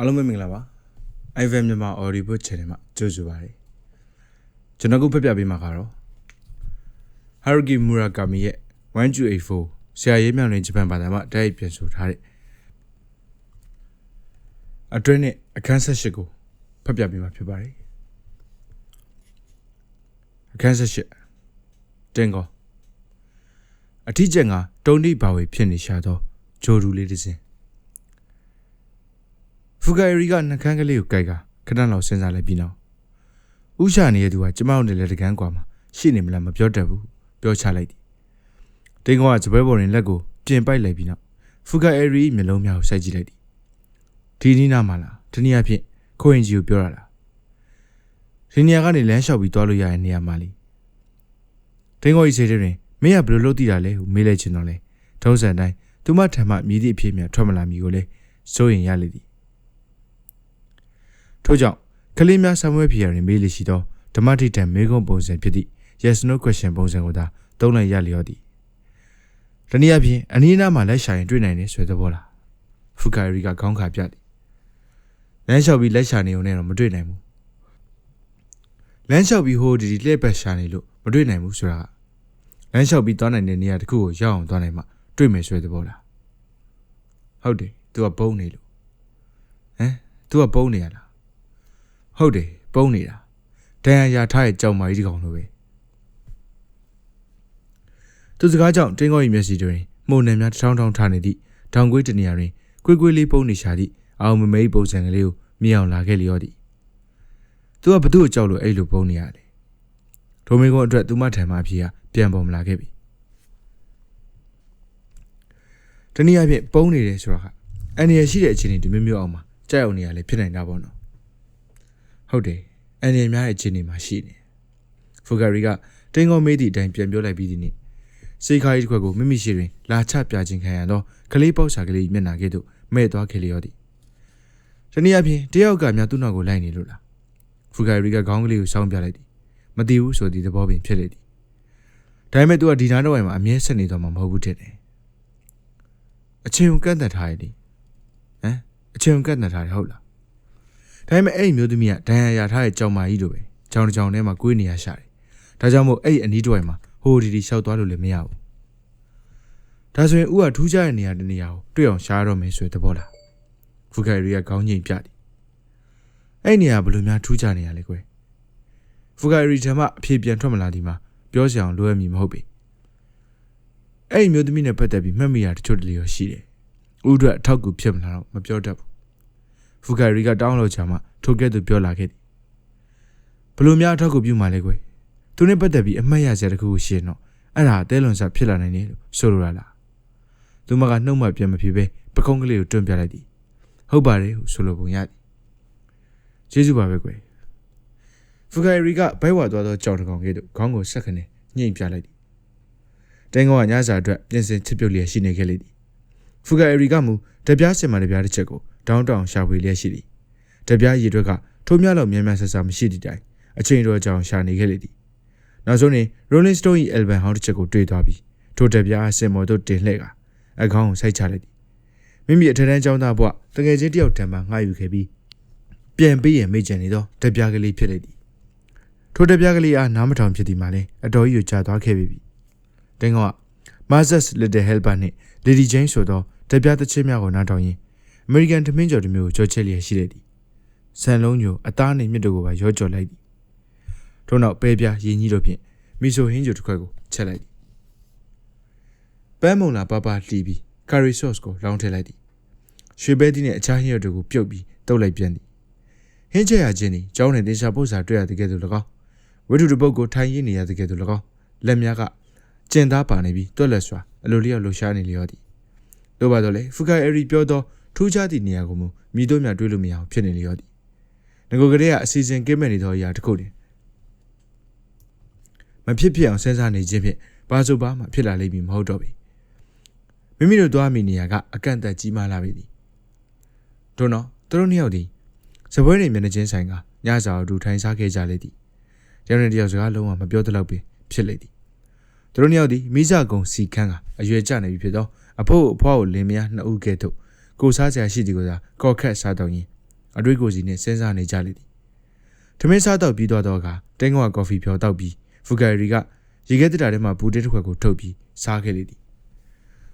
အားလုံးပဲမင်္ဂလာပါ ivan မြန်မာ audio book channel မှာကြိုဆိုပါရစေကျွန်တော်ခုဖတ်ပြပေးမှာကတော့ Haruki Murakami ရဲ့1284ဆရာရေးမြောင်နေဂျပန်ဘာသာမှာတိုက်ရိုက်ပြန်ဆိုထားတဲ့အတွင်းနဲ့အခန်းဆက်၈ကိုဖတ်ပြပေးမှာဖြစ်ပါတယ်အခန်းဆက်၈တင်ကောအထီးကျန်ကတုံတိဘာဝေဖြစ်နေရှာသောဂျိုရူလေးတစ်စင်း ဖူဂိုင်ရီကနှကန်းကလေးကိုကြိုက်ကခဏလောက်စဉ်းစားလိုက်ပြီးနောက်ဥရှာနေတဲ့သူကကျမတို့နဲ့လက်တကန်းကွာမှာရှိနေမလားမပြောတတ်ဘူးပြောချလိုက်သည်တင်းကောကစပွဲပေါ်ရင်လက်ကိုပြင်ပိုက်လိုက်ပြီးနောက်ဖူဂိုင်ရီမျက်လုံးများကိုစိုက်ကြည့်လိုက်သည်ဒီနီးနားမှာလားဒီနေ့အဖြစ်ခိုးရင်ကြီးကိုပြောရတာဒီနေရာကနေလမ်းလျှောက်ပြီးသွားလို့ရတဲ့နေရာမှာလीတင်းကောကြီးစေတဲ့တွင်မင်းကဘယ်လိုလုပ်တည်တာလဲဟုမေးလိုက်ချင်တော့လဲထုံးစံတိုင်းသူမထံမှမြည်သည့်အဖြစ်များထွက်မလာမီကိုလဲစိုးရင်ရလေသည် ထို့ကြောင့်ကလေးများဆမ်ဝဲဖီယာတွင်မေးလေရှိသောဓမ္မတိတံမေကုံပုံစံဖြစ်သည့် yes no question ပုံစံကိုသာသုံးလိုက်ရလျော်သည်တနည်းအားဖြင့်အနည်းအနားမှာလက်ရှာရင်တွေ့နိုင်တယ်ဆိုတဲ့သဘောလားဖူကာရီကခေါင်းခါပြသည်လမ်းလျှောက်ပြီးလက်ရှာနေုံနဲ့တော့မတွေ့နိုင်ဘူးလမ်းလျှောက်ပြီးဟိုဒီဒီလှည့်ပတ်ရှာနေလို့မတွေ့နိုင်ဘူးဆိုတာကလမ်းလျှောက်ပြီးသွားနိုင်တဲ့နေရာတစ်ခုကိုရောက်အောင်သွားနိုင်မှတွေ့မယ်ဆိုတဲ့သဘောလားဟုတ်တယ် तू ကပုံနေလို့ဟမ် तू ကပုံနေရလား ဟုတ်တယ်ပုံနေတာဒဏ်ရာရထားရဲ့ကြောင်မာကြီးဒီကောင်လိုပဲသူစကားကြောင့်တင်းကောကြီးမျက်စိတွင်မှုန်နယ်များတောင်းတောင်းထားနေသည့်တောင်ကွေးတနေရာတွင်ကွေးကွေးလေးပုံနေရှာသည့်အောင်မမေးပုံစံကလေးကိုမြင်အောင်လာခဲ့လျောသည်သူကဘသူ့ကိုကြောက်လို့အဲ့လိုပုံနေရလဲဒိုမင်ကိုအတွက်သူမထံမှအဖြစ်ကပြန်ပေါ်မလာခဲ့ပြီတနည်းအားဖြင့်ပုံနေတယ်ဆိုတာကအန်ရရှိတဲ့အခြေအနေဒီမျိုးမျိုးအောင်မှာကြောက်အောင်နေရလေဖြစ်နိုင်တာပေါ့နော် ဟုတ်တယ်အန်ရများရဲ့အခြေအနေမှာရှိနေဖူဂါရီကတင်းကောမေးသည့်အတိုင်းပြန်ပြောလိုက်ပြီးဒီနေ့စိတ်ခါကြီးတစ်ခွက်ကိုမိမိရှိတွင်လာချပြခြင်းခံရသောကလေးပေါက်စာကလေးမျက်နာကဲ့သို့မဲ့သွားခဲ့လျောသည်တနည်းအားဖြင့်တယောက်ကများသူ့နောက်ကိုလိုက်နေလို့လားဖူဂါရီကခေါင်းကလေးကိုစောင်းပြလိုက်သည်မတည်ဘူးဆိုသည့်သဘောပင်ဖြစ်လေသည်ဒါပေမဲ့သူကဒီနားတော့ဝိုင်မှာအမြဲဆက်နေတော့မှာမဟုတ်ဘူးတဲ့တယ်အချင်းကိုကန့်တတ်ထားရည်ဟမ်အချင်းကိုကန့်တတ်ထားတယ်ဟုတ်လား ဒါပေမဲ့အဲ့ဒီမျိုးသမီးကဒဏ်ရာရထားတဲ့ကြောင်မာကြီးလိုပဲကြောင်တစ်ကြောင်ထဲမှာကိုယ်နေရရှာတယ်ဒါကြောင့်မို့အဲ့ဒီအနီးတစ်ဝိုင်မှာဟိုဒီဒီရှောက်သွားလို့လည်းမရဘူးဒါဆိုရင်ဥကထူးခြားတဲ့နေရာတနေရာကိုတွေ့အောင်ရှားတော့မယ်ဆိုတဲ့သဘောလားဖူဂိုင်ရီကခေါင်းငိမ့်ပြတယ်အဲ့ဒီနေရာဘယ်လိုများထူးခြားနေရလဲကွယ်ဖူဂိုင်ရီဓမ္မအဖြေပြန်ထွက်မလာဒီမှာပြောစရာအောင်လိုရမည်မဟုတ်ပေအဲ့ဒီမျိုးသမီးနဲ့ပတ်သက်ပြီးမှတ်မိတာတချို့တလေရောရှိတယ်ဥဒရအထောက်ကူဖြစ်မလာတော့မပြောတတ်ဘူး ဖူဂိုင်ရီကတောင်းလို့ချာမှထိုကဲ့သို့ပြောလာခဲ့သည်ဘလို့များအထောက်ကူပြုမှလဲကွယ်သူနဲ့ပတ်သက်ပြီးအမှတ်ရစရာတခုရှိရင်တော့အဲ့ဒါအသေးလွန်စားဖြစ်လာနိုင်တယ်လို့ဆိုလိုရလားသူမကနှုတ်မှပြန်မဖြစ်ပဲပကုံးကလေးကိုတွန်းပြလိုက်သည်ဟုတ်ပါတယ်ဟုဆိုလိုပုံရသည်ကျေးဇူးပါပဲကွယ်ဖူဂိုင်ရီကဘိုက်ဝါသွားသောကြောင်တကောင်ကဲ့သို့ခေါင်းကိုဆက်ခနဲ့ညှိမ့်ပြလိုက်သည်တင်းကောကညစာအတွက်ပြင်ဆင်ချစ်ပြုတ်လျက်ရှိနေခဲ့လေသည်ဖူဂိုင်ရီကမူတပြားစင်မာတပြားတစ်ချက်ကို တောင်းတောင်းရှာဖွေလျက်ရှိသည်တပြားရည်အတွက်ကထိုးမြလောက်မြန်မြန်ဆဆမရှိသည့်တိုင်အချိန်တော်ကြောင်ရှာနေခဲ့လေသည်နောက်ဆုံးတွင် Rolling Stone ၏အယ်ဘမ်ဟောင်းတစ်ချက်ကိုတွေ့သွားပြီးထိုတပြားစင်မော်တို့တင်လှည့်ကအကောင်းကိုစိုက်ချလိုက်သည်မိမိအထက်တန်းကျောင်းသားဘဝတကယ်ချင်းတယောက်တံမှငှားယူခဲ့ပြီးပြန်ပေးရင်မိကြံနေသောတပြားကလေးဖြစ်လေသည်ထိုတပြားကလေးအားနားမထောင်ဖြစ်သည်မှာလဲအတော်ကြီးကိုကြာသွားခဲ့ပြီတင်းကောက Mazes Little Helper နှင့် Lady Jane ဆိုသောတပြားတစ်ချင်းများကိုနားထောင်ရင်း American သမင်းကျော်တစ်မျိုးကိုကြောချက်လျက်ရှိလေသည်ဆန်လုံးညိုအသားနှင့်မြစ်တို့ကိုပါရောကြော်လိုက်သည်ထို့နောက်ပဲပြားရင်းကြီးတို့ဖြင့်မီဆိုဟင်းဂျိုတစ်ခွက်ကိုချက်လိုက်သည်ပန်းမုံလာပပလှီးပြီးကာရီဆော့စ်ကိုလောင်းထည့်လိုက်သည်ရွှေပဲသီးနဲ့အခြားဟင်းရတို့ကိုပြုတ်ပြီးတုပ်လိုက်ပြန်သည်ဟင်းချက်ရခြင်းသည်ကျောင်းနဲ့တင်ရှာပု္ပ္ပာတွေ့ရတဲ့ကဲ့သို့၎င်းဝိထုတစ်ပုတ်ကိုထိုင်ရင်းနေရတဲ့ကဲ့သို့၎င်းလက်များကကျင်သားပါနေပြီးတွက်လက်စွာအလိုလျောက်လှရှားနေလျောသည်တို့ပါတော့လေဖူကိုင်အရီပြောသော ထူးခြားသည့်နေရာကိုမူမိတို့များတွေးလို့မရအောင်ဖြစ်နေလျောသည်ငကိုကလေးကအစီအစဉ်ကင်းမဲ့နေသောအရာတစ်ခုတည်းမဖြစ်ဖြစ်အောင်စဉ်းစားနေခြင်းဖြင့်ဘာဆိုဘာမှဖြစ်လာလိမ့်မည်မဟုတ်တော့ပြီမိမိတို့သွားမိနေရကအကန့်အသတ်ကြီးမားလာပြီတို့တော့သူတို့နှစ်ယောက်ဒီစပွဲနေမျက်နှာချင်းဆိုင်ကညစာအတူထိုင်စားခဲ့ကြလေသည်တယောက်နဲ့တယောက်စကားလုံးဝမပြောတတ်တော့ပြီဖြစ်လေသည်သူတို့နှစ်ယောက်ဒီမိစကုံစီခန်းကအရွယ်ကျနေပြီဖြစ်သောအဖို့အဖွားကိုလင်းမယားနှစ်ဦးကဲ့သို့ ကိုစားစရာရှိသည်ကိုသာကော့ခတ်စားတော့ရင်အတွေးကိုယ်စီနဲ့စဉ်းစားနေကြလေသည်ထမင်းစားတော့ပြီးသွားတော့ကတင်းကွာကော်ဖီဖြော်တောက်ပြီးဖူဂယ်ရီကရေခဲတက်တာထဲမှာဘူးတစ်တစ်ခွက်ကိုထုတ်ပြီးစားခဲ့လေသည်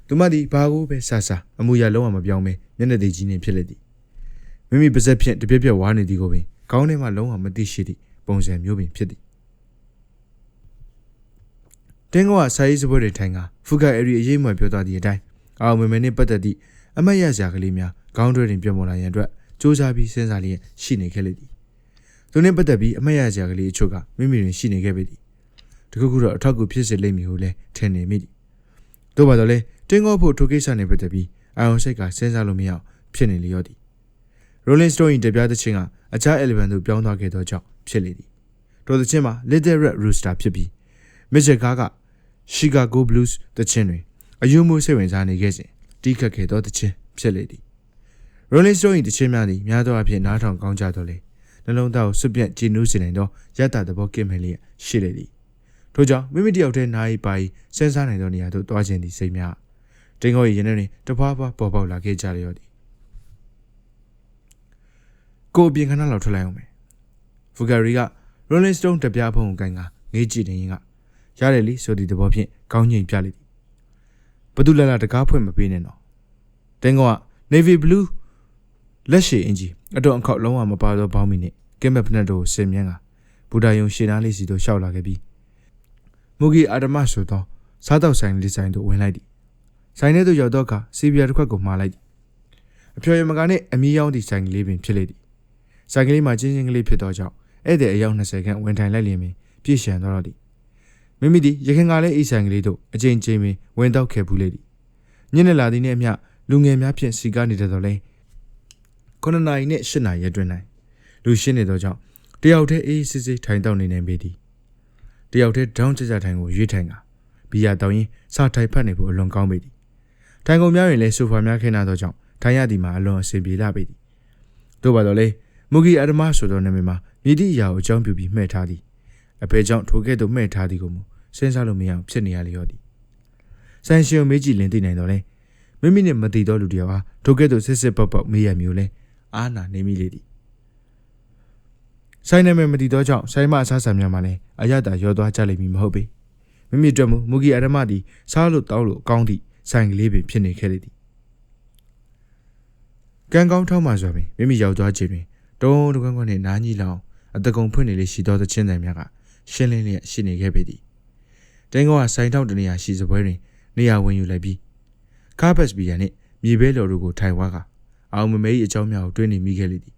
သူမသည်ဘာကိုပဲဆာဆာအမူအရာလုံးဝမပြောင်းပဲမျက်နှာသေးကြီးနေဖြစ်လေသည်မိမိပါဇက်ဖြင့်တပြက်ပြက်ဝါနေသည်ကိုပင်ခေါင်းထဲမှာလုံးဝမသိရှိသည့်ပုံစံမျိုးပင်ဖြစ်သည်တင်းကွာစာရေးစပွဲတွေထိုင်ကဖူဂယ်ရီအရေးမွယ်ပြောသွားသည့်အတိုင်းအောင်မမေနဲ့ပတ်သက်သည့် အမတ်ရစရာကလေးများခေါင်းတွဲတွင်ပြောင်းပေါ်လာရန်အတွက်စူးစမ်းပြီးစဉ်းစားလျက်ရှိနေခဲ့လေသည်သူနှင့်ပတ်သက်ပြီးအမတ်ရစရာကလေးအချို့ကမိမိတွင်ရှိနေခဲ့ပေသည်တခုခုတော့အထောက်အကူဖြစ်စေလိမ့်မည်ဟုလည်းထင်နေမိသည်တို့ပါတော့လေတင်းကောဖို့ထိုကိစ္စနဲ့ပတ်သက်ပြီးအာယုံစိတ်ကစဉ်းစားလို့မရအောင်ဖြစ်နေလျော့သည် Rolling Stone ၏တပြားတစ်ချင်းကအခြား element သို့ပြောင်းသွားခဲ့သောကြောင့်ဖြစ်လေသည်ထိုသချင်းမှာ Little Red Rooster ဖြစ်ပြီး Mitchell ကားက Chicago Blues သချင်းတွင်အယုံမှုစိတ်ဝင်စားနေခဲ့စဉ် တီးခတ်ခဲ့သောသချင်းဖြစ်လေသည် Rolling Stone ၏တချင်းများသည်များသောအားဖြင့်နားထောင်ကောင်းကြတော်လေနှလုံးသားကိုစွပြက်ကြည်နူးစေနိုင်သောရတသဘောကင်းမဲ့လျက်ရှိလေသည်ထို့ကြောင့်မိမိတယောက်တည်းနာယီပါယီစဉ်းစားနိုင်သောနေရာသို့တွားခြင်းသည်စိတ်များတင်းကော၏ရင်ထဲတွင်တဖွာဖွာပေါ်ပေါက်လာခဲ့ကြလျော်သည်ကိုအပြင်ခဏလောက်ထွက်လိုက်အောင်မယ်ဖူဂရီက Rolling Stone တပြားဖုံးကိုကန်ကငေးကြည့်နေရင်ကရတယ်လीဆိုသည့်သဘောဖြင့်ကောင်းငိမ်ပြလိုက်သည် ဘသူလာလာတကားဖွင့်မပေးနဲ့တော့တင်းကောက Navy Blue လက်ရှိအင်ဂျီအတော့အခောက်လုံးဝမပါသောဘောင်းမီနဲ့ကင်းမက်ဖနက်တို့ကိုဆင်မြန်းကဘူဒါယုံရှေနားလေးစီတို့ရှောက်လာခဲ့ပြီးမူဂီအာဒမဆိုသောစားတော့ဆိုင်လေးဆိုင်တို့ဝင်လိုက်သည်ဆိုင်ထဲသို့ရောက်တော့ကစီဗီယာတစ်ခွက်ကိုမှားလိုက်သည်အဖျော်ရမကနဲ့အမီးရောင်းသည့်ဆိုင်ကလေးပင်ဖြစ်လေသည်ဆိုင်ကလေးမှာချင်းချင်းကလေးဖြစ်သောကြောင့်ဧည့်သည်အယောက်20ခန့်ဝင်ထိုင်လိုက်လျင်ပင်ပြည့်ရှံတော့သည် မိမိသည်ရခင်ကလည်းအိဆိုင်ကလေးတို့အချိန်ချင်းပင်ဝင်တော့ခဲ့ဘူးလေသည်ညနေလာသည်နှင့်အမျှလူငယ်များဖြင့်စီကားနေတတ်တော်လဲ9နာရီနဲ့10နာရီအတွင်း၌လူရှင်းနေသောကြောင့်တယောက်တည်းအေးစစ်စစ်ထိုင်တောက်နေနေပေသည်တယောက်တည်းဒေါင်းကြကြထိုင်ကိုရွေးထိုင်ကဘီယာတောင်းရင်စထိုင်ဖတ်နေဖို့အလွန်ကောင်းပေသည်ထိုင်ကုန်များရင်လည်းဆိုဖာများခင်းလာသောကြောင့်ထိုင်ရသည်မှာအလွန်အဆင်ပြေလာပေသည်တို့ပါတော့လေမူဂီအဒမဆိုသောနာမည်မှာမြည်သည့်အရာကိုအကြောင်းပြုပြီးမှဲ့ထားသည် အဖေကြောင့်ထိုကဲ့သို့မှဲ့ထားသည်ကိုမူစဉ်းစားလို့မရအောင်ဖြစ်နေရလျော်သည်ဆန်ရှင်မေးကြည့်လင်သိနိုင်တော့လဲမိမိနဲ့မတည်သောလူတယောက်ဟာထိုကဲ့သို့စစ်စစ်ပေါက်ပေါက်မေးရမျိုးလဲအာနာနေမိလေသည်ဆိုင်နာမည်မတည်သောကြောင့်ဆိုင်မအစားဆံများမှာလည်းအရသာရောသွားကြလိမ့်မည်မဟုတ်ပေမိမိတို့မူမူဂီအရမသည်စားလို့တောက်လို့အကောင်းသည့်ဆိုင်ကလေးပင်ဖြစ်နေခဲ့လေသည်ကံကောင်းထောက်မှဆိုပင်မိမိရောက်သွားခြင်းတွင်တုံးတကွန်းကွန်းနှင့်နားကြီးလောင်အတကုံဖွင့်နေလေရှိသောသချင်းဆိုင်များက ရှင်းလင်းလျက်ရှိနေခဲ့ပေသည်တင်းကောကဆိုင်ထောက်တနေရာရှိစပွဲတွင် နေရာဝင်ယူလိုက်ပြီးကားဘတ်စပီယာနှင့်မြေဘဲလော်တို့ကိုထိုင်ဝါကအောင်မမေးအကြောင်းများကိုတွေးနေမိခဲ့လေသည်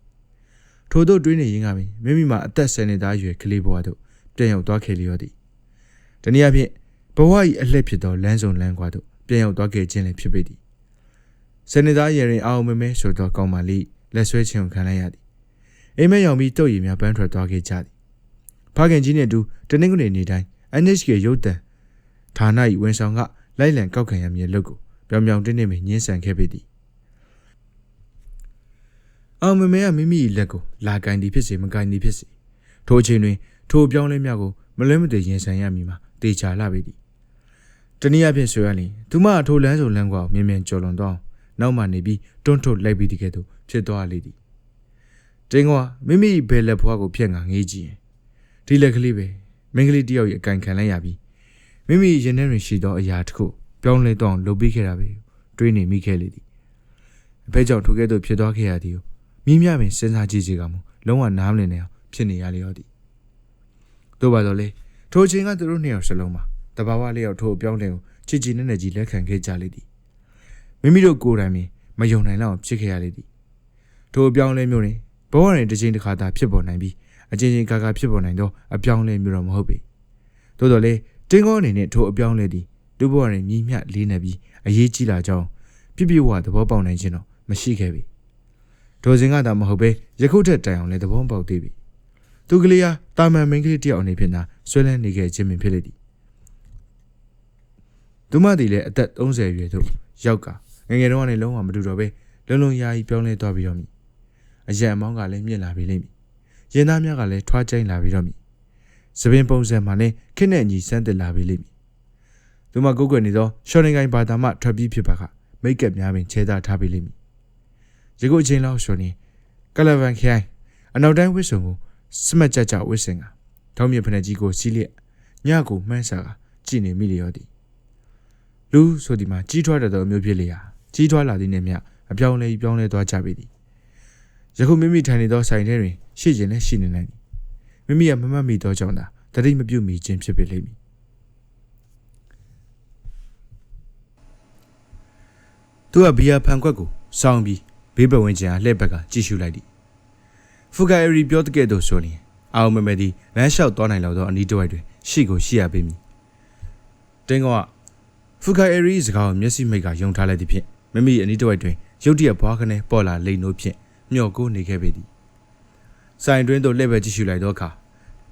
ထို့သောတွေးနေရင်းကပင်မိမိမှာအသက်10နှစ်သားအရွယ်ကလေးဘဝသို့ပြန်ရောက်သွားခဲ့လျော်သည်တနည်းအားဖြင့်ဘဝ၏အလှည့်ဖြစ်သောလမ်းစုံလမ်းကွာသို့ပြန်ရောက်သွားခဲ့ခြင်းလည်းဖြစ်ပေသည်စနေသားရရင်အောင်မမဲဆိုသောကောင်းပါလိလက်ဆွဲခြင်းကိုခံလိုက်ရသည်အိမ်မက်ရောင်ပြီးတုတ်ရည်များပန်းထွက်သွားခဲ့ကြသည် ဖခင်ကြီးနှင့်အတူတနင်္ဂနွေနေ့တိုင်း NHK ရုပ်သံဌာန၏ဝန်ဆောင်ကလိုက်လံကောက်ခံရမည်လို့ကိုပြောင်ပြောင်တင်းတင်းပဲညှင်းဆန်ခဲ့ပေသည်အောင်မမဲကမိမိ၏လက်ကိုလာကင်သည်ဖြစ်စေမကင်သည်ဖြစ်စေထိုအချိန်တွင်ထိုအပြောင်းလဲများကိုမလွဲမသွေရင်ဆိုင်ရမည်မှာတေချာလာပေသည်တနည်းအားဖြင့်ဆိုရရင်သူမအထိုလန်းဆိုလန်းကွာမြင်မြန်ကြော်လွန်တော့နောက်မှနေပြီးတွန်းထုတ်လိုက်ပြီးဒီကဲ့သို့ဖြစ်သွားလေသည်တင်းကွာမိမိဘယ်လက်ဖွားကိုဖြက်ငါငေးကြည့်ရင် ဒီလက်ကလေးပဲမင်းကလေးတယောက်ရဲ့အကင်ခံလိုက်ရပြီမိမိရင်ထဲတွင်ရှိသောအရာတစ်ခုပြောင်းလဲတော့လုပ်ပြီးခဲ့တာပဲတွေးနေမိခဲ့လေသည်အဖေကြောင့်ထိုကဲ့သို့ဖြစ်သွားခဲ့ရသည်ကိုမိမြပင်စဉ်းစားကြည့်စီကမူလုံးဝနားမလည်နိုင်အောင်ဖြစ်နေရလျော်သည်တို့ပါတော့လေထိုချိန်ကသူတို့နှစ်ယောက်စလုံးမှာတဘာဝလေးယောက်ထိုအပြောင်းလဲကိုချစ်ချစ်နဲ့နဲ့ကြီးလက်ခံခဲ့ကြလေသည်မိမိတို့ကိုယ်တိုင်ပင်မယုံနိုင်လောက်ဖြစ်ခဲ့ရလေသည်ထိုအပြောင်းလဲမျိုးတွင်ဘဝတွင်တစ်ချိန်တစ်ခါသာဖြစ်ပေါ်နိုင်ပြီး အချင်းချင်းကာကာဖြစ်ပေါ်နိုင်သောအပြောင်းလဲမျိုးတော့မဟုတ်ပေသို့တော်လေတင်းကောအနေနဲ့ထိုအပြောင်းလဲသည်သူ့ဘဝတွင်မြည်မြလေးနေပြီးအရေးကြီးလာကြောင်းပြပြဝသဘောပေါက်နိုင်ခြင်းတော့မရှိခဲ့ပေဒေါ်စင်ကသာမဟုတ်ပဲယခုထက်တိုင်အောင်လည်းသဘောပေါက်သေးပြီသူကလေးဟာတာမန်မိန်းကလေးတယောက်အနေဖြင့်သာဆွဲလန်းနေခဲ့ခြင်းပင်ဖြစ်လေသည်သူမသည်လည်းအသက်30ရွယ်သို့ရောက်ကငငယ်တုန်းကနေလုံးဝမတူတော့ပဲလုံလုံယာယီပြောင်းလဲသွားပြီးတော့မြည်အရန်အမောင်းကလည်းမြင့်လာပြီလိမ့်မည် ရင်သားများကလည်းထွားကျိုင်းလာပြီးတော့မြည်သပင်ပုံစံမှလည်းခင်းနဲ့ညီစမ်းတက်လာပြီလိမ့်မည်သူမကိုယ်ကွယ်နေသောရှော်နေကိုင်ဘာသာမှထွက်ပြီးဖြစ်ပါကမိတ်ကပ်များပင်ခြေသားထားပြီးလိမ့်မည်ယခုအချိန်လောက်ဆိုရင်ကကလဗန်ခိုင်အနောက်တိုင်းဝစ်စုံကိုစမတ်ကြကြဝစ်စင်ကထောင်းမြဖက်ကြီးကိုစီးလျက်ညကိုမှန်းစာကကြည်နေမိလျော်သည်လူဆိုဒီမှာကြီးထွားတဲ့သောမျိုးဖြစ်လျာကြီးထွားလာသည်နှင့်မျှအပြောင်းလဲပြောင်းလဲသွားကြပေသည် ယခုမိမိထိုင်နေသောဆိုင်ထဲတွင်ရှိကျင်လည်းရှိနေနိုင်သည်မိမိကမမတ်မိသောကြောင့်သာတတိမပြုတ်မိခြင်းဖြစ်ပေလိမ့်မည်သူကဘီယာဖန်ခွက်ကိုစောင်းပြီးဘေးပဝင်းကျင်အားလှည့်ဘက်ကကြည့်ရှုလိုက်သည်ဖူဂိုင်ရီပြောတဲ့ကဲ့သို့ဆိုရင်အောင်မမဲသည်လမ်းလျှောက်သွားနိုင်လောက်သောအနီးတစ်ဝိုက်တွင်ရှိကိုရှိရပေမည်တင်းကောကဖူဂိုင်ရီစကားကိုမျက်စိမိတ်ကယုံထားလိုက်သည်ဖြင့်မိမိအနီးတစ်ဝိုက်တွင်ရုတ်တရက်ဘွားကနေပေါ်လာလိန်နိုးဖြင့် မျော့ကိုနေခဲ့ပေသည်ဆိုင်တွင်သို့လှည့်ပဲကြည့်ရှုလိုက်သောအခါ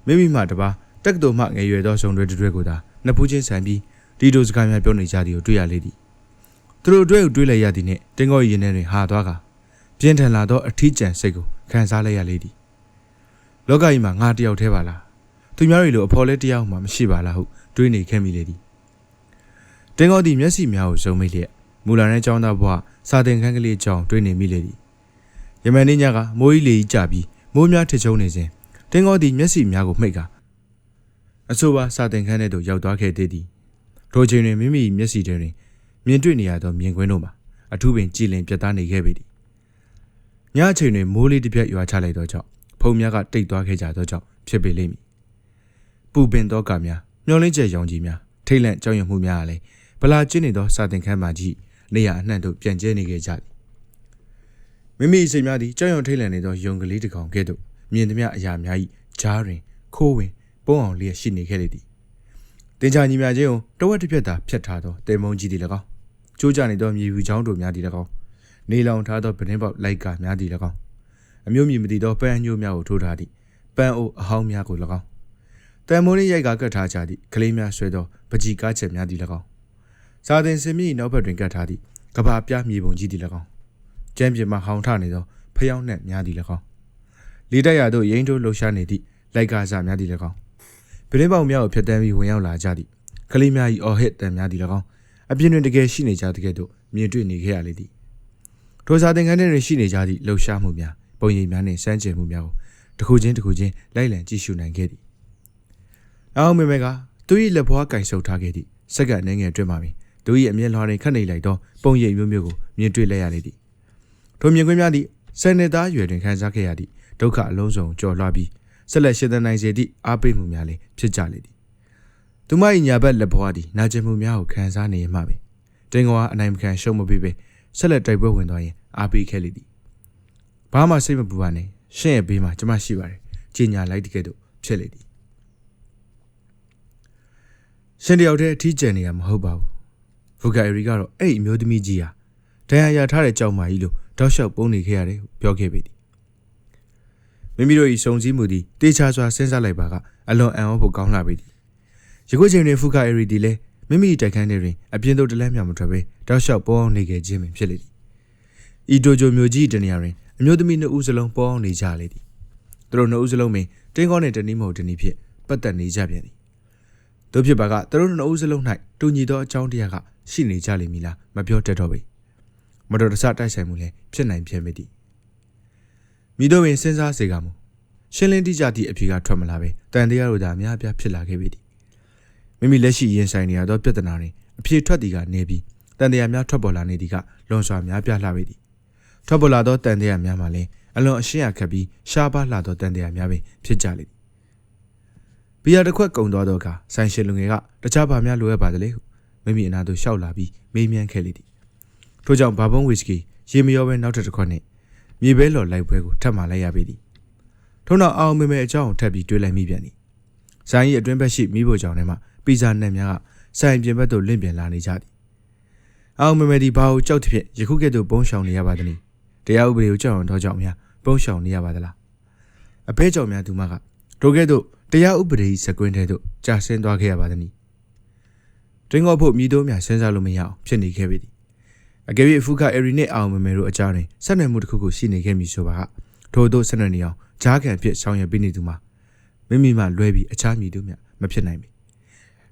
မိမိမှတပါတက္ကသိုလ်မှငယ်ရွယ်သောဆောင်တွေတွေကိုသာနှစ်ဖူးချင်းဆန်ပြီးဒီလိုစကားများပြောနေကြသည်ကိုတွေ့ရလေသည်သူတို့အတွက်ကိုတွေ့လိုက်ရသည်နှင့်တင်းကောရင်ထဲတွင်ဟာသွားကပြင်းထန်လာသောအထီးကျန်စိတ်ကိုခံစားလိုက်ရလေသည်လောကကြီးမှာငါတယောက်တည်းပါလားသူများတွေလိုအဖော်လဲတယောက်မှမရှိပါလားဟုတွေးနေခဲ့မိလေသည်တင်းကောသည်မျက်စိများကိုစုံမိလျက်မူလာနဲ့ចောင်းသားဘွားစာတင်ခန်းကလေးကြောင်တွေးနေမိလေသည် ယမန်နေ့ညကမိုးကြီးလေကြီးကြပြီးမိုးများထချုံနေစဉ်တင်းကောသည်မျက်စိများကိုမှိတ်ကအဆိုပါစာတင်ခန်းထဲသို့ရောက်သွားခဲ့သေးသည်ထိုချိန်တွင်မိမိမျက်စိထဲတွင်မြင်တွေ့နေရသောမြင်ကွင်းတို့မှာအထူးပင်ကြည်လင်ပြတ်သားနေခဲ့ပေသည်ညအချိန်တွင်မိုးလေးတစ်ပြက်ရွာချလိုက်သောကြောင့်ဖုံများကတိတ်သွားခဲ့ကြသောကြောင့်ဖြစ်ပေလိမ့်မည်ပူပင်သောကများမျောလင်းကျရောင်ကြီးများထိတ်လန့်ကြောက်ရွံ့မှုများအားလည်းဗလာကျင်းနေသောစာတင်ခန်းမှာကြီးနေရအနှံ့တို့ပြန်ကျဲနေခဲ့ကြသည် မိမိစိတ်များသည်ကြောက်ရွံ့ထိတ်လန့်နေသောယုံကလေးတစ်ကောင်ကဲ့သို့မြင်သမျှအရာများ၏ကြားတွင်ခိုးဝင်ပုံအောင်လျက်ရှိနေခဲ့လေသည်တင်ချာညီမချင်းကိုတဝက်တစ်ပြက်သာဖြတ်ထားသောတေမုံကြီးသည်၎င်းကျိုးကြနေသောမြေဘူးချောင်းတို့များသည်၎င်းနေလောင်ထားသောပတင်းပေါက်လိုက်ကများသည်၎င်းအမျိုးမြည်မသိသောပန်းအညိုးများကိုထိုးထားသည့်ပန်းအိုးအဟောင်းများကို၎င်းတန်မိုးလေးရိုက်ကကတ်ထားကြသည့်ကလေးများဆွဲသောပကြီးကားချက်များသည်၎င်းစာတင်စင်မြေနောက်ဘက်တွင်ကတ်ထားသည့်ကဘာပြမြေပုံကြီးသည်၎င်း ကျမ်းပြင်မှဟောင်ထနေသောဖျောင်းနှက်များသည်၎င်းလေတိုက်ရသို့ရိန်းတိုးလှုပ်ရှားနေသည့်လိုက်ကားစားများသည်၎င်းပရင်းပေါင်များကိုဖျက်တမ်းပြီးဝင်ရောက်လာကြသည့်ကလေးများ၏အော်ဟစ်တန်များသည်၎င်းအပြင်းတွင်တကယ်ရှိနေကြတဲ့ကဲ့သို့မြင်တွေ့နေခဲ့ရလေသည်ထိုစာသင်ခန်းထဲတွင်ရှိနေကြသည့်လှုပ်ရှားမှုများပုံရိပ်များနှင့်စမ်းကြယ်မှုများကိုတစ်ခုချင်းတစ်ခုချင်းလိုက်လံကြည့်ရှုနိုင်ခဲ့သည်အောင်မေမေကသူ၏လက်ဘွားကင်ဆုပ်ထားခဲ့သည့်စက္ကန့်နှငယ်အတွင်းမှာပင်သူ၏အမျက်လွှာတွင်ခတ်နေလိုက်သောပုံရိပ်မျိုးမျိုးကိုမြင်တွေ့လိုက်ရလေသည် ထိုမြင်ကွင်းများသည့်ဆယ်နှစ်သားအရွယ်တွင်ခံစားခဲ့ရသည့်ဒုက္ခအလုံးစုံကြော်လွှားပြီးဆက်လက်ရှင်သန်နိုင်စေသည့်အားပေးမှုများလည်းဖြစ်ကြလေသည်သူမ၏ညာဘက်လက်ဘွားသည်နာကျင်မှုများကိုခံစားနေရမှပင်တင်ကွာအနိုင်မခံရှုံးမပေးပဲဆက်လက်တိုက်ပွဲဝင်သွားရင်အားပေးခဲ့လေသည်ဘာမှစိတ်မပူပါနဲ့ရှင့်ရဲ့ဘေးမှာကျမရှိပါတယ်ကြီးညာလိုက်တကယ်တော့ဖြစ်လေသည်ရှင်တယောက်တည်းအထီးကျန်နေရမဟုတ်ပါဘူးဗူဂိုင်ရီကတော့အဲ့အမျိုးသမီးကြီးဟာဒဏ်ရာရထားတဲ့ကြောက်မာကြီးလို့ တောက်လျှောက်ပုံနေခဲ့ရတယ်ပြောခဲ့ပေသည်မိမိတို့၏စုံစည်းမှုသည်တေချာစွာစဉ်းစားလိုက်ပါကအလွန်အံ့ဩဖို့ကောင်းလာပေသည်ယခုချိန်တွင်ဖူဂိုင်ရီသည်လည်းမိမိတိုက်ခန်းထဲတွင်အပြင်းတို့တလဲမြောင်မထွက်ဘဲတောက်လျှောက်ပေါအောင်နေခဲ့ခြင်းပင်ဖြစ်လေသည်ဤတိုဂျိုမျိုးကြီးတနေရာတွင်အမျိုးသမီးနှစ်ဦးစလုံးပေါအောင်နေကြလေသည်သူတို့နှစ်ဦးစလုံးပင်တင်းကောင်းနှင့်တနည်းမဟုတ်တနည်းဖြင့်ပတ်သက်နေကြပြန်သည်တို့ဖြစ်ပါကသူတို့နှစ်ဦးစလုံး၌တူညီသောအကြောင်းတရားကရှိနေကြလိမ့်မည်လားမပြောတတ်တော့ပေ မတော်တဆတိုက်ဆိုင်မှုလည်းဖြစ်နိုင်ဖြစ်မိသည်မိတို့ပင်စဉ်းစားစေကမူရှင်းလင်းတိကျသည့်အဖြေကထွက်မလာပဲတန်တရားတို့သာအများအပြားဖြစ်လာခဲ့ပြီသည်မိမိလက်ရှိရင်ဆိုင်နေရသောပြဿနာတွင်အဖြေထွက်သည်ကနေပြီးတန်တရားများထွက်ပေါ်လာနေသည်ကလွန်စွာများပြားလှပေသည်ထွက်ပေါ်လာသောတန်တရားများမှလည်းအလွန်အရှင်းရခက်ပြီးရှားပါးလှသောတန်တရားများပင်ဖြစ်ကြလေသည်ဘီယာတစ်ခွက်ကုံသွားသောအခါဆိုင်ရှင်လူငယ်ကတခြားဘာများလိုအပ်ပါသလဲဟုမိမိအနာသို့ရှောက်လာပြီးမေးမြန်းခဲ့လေသည် ထို့ကြောင့်ဘာဘုံဝီစကီရေမရောပဲနောက်ထပ်တစ်ခွက်နှင့်မြေပဲလော်လိုက်ပွဲကိုထပ်မလိုက်ရပေသည်ထို့နောက်အောင်မေမေအကြောင်းကိုထပ်ပြီးတွေးလိုက်မိပြန်သည်ဆိုင်၏အတွင်းဘက်ရှိမိဖို့ကြောင့်ထဲမှာပီဇာနက်များကဆိုင်ပြင်ဘက်သို့လင့်ပြန်လာနေကြသည်အောင်မေမေဒီဘာကိုကြောက်တဲ့ဖြစ်ယခုကဲ့သို့ပုံရှောင်နေရပါသည်။တရားဥပဒေကိုကြောက်အောင်တော့ကြောင့်များပုံရှောင်နေရပါသလား။အဖဲကြောင့်များသူမကတို့ကဲ့သို့တရားဥပဒေစကွင်းထဲသို့ကြာဆင်းသွားခဲ့ရပါသည်။တွင်ကောဖို့မြည်တိုးများစဉ်းစားလို့မရအောင်ဖြစ်နေခဲ့ပြီ။ အကယ်၍ဖူကာအရီနဲ့အောင်မေမေတို့အကြောင်းတွင်ဆက်နွယ်မှုတစ်ခုခုရှိနေခဲ့မည်ဆိုပါကထို့သောဆက်နွယ်နေအောင်ဂျားခံဖြစ်ဆောင်ရွက်ပေးနေသူမှာမိမိမှလွဲပြီးအခြားမည်တို့မြမဖြစ်နိုင်ပေ